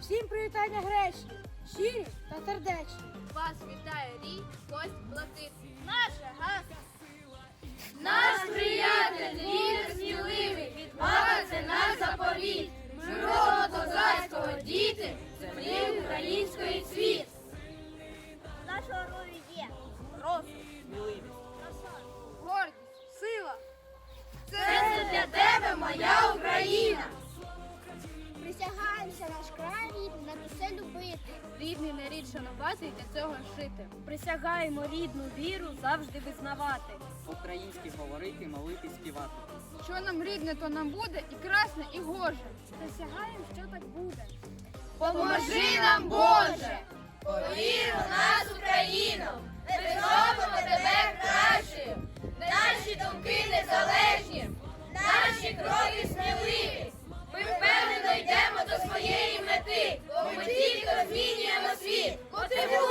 Всім привітання гречні, щирі та сердечні. Вас вітає рій, кость блакитний. Наша гаса. Наш приятель, лідер сміливий, відвага це наш заповіт. Роду козацького діти, землі української цвіт. Нашого рою є розум, гордість, сила. Це для тебе моя Україна. Присягаємося наш край на усе любити, рідний нарід шанувати і для цього жити. Присягаємо рідну віру завжди визнавати. Українські говорити, молити, співати. Що нам рідне, то нам буде і красне, і гоже. Присягаємо, що так буде. Поможи нам, Боже! Повір в нас, Україна, Ми зробимо тебе кращою! Наші думки незалежні, наші крові сміливі! contribuir, contribuir.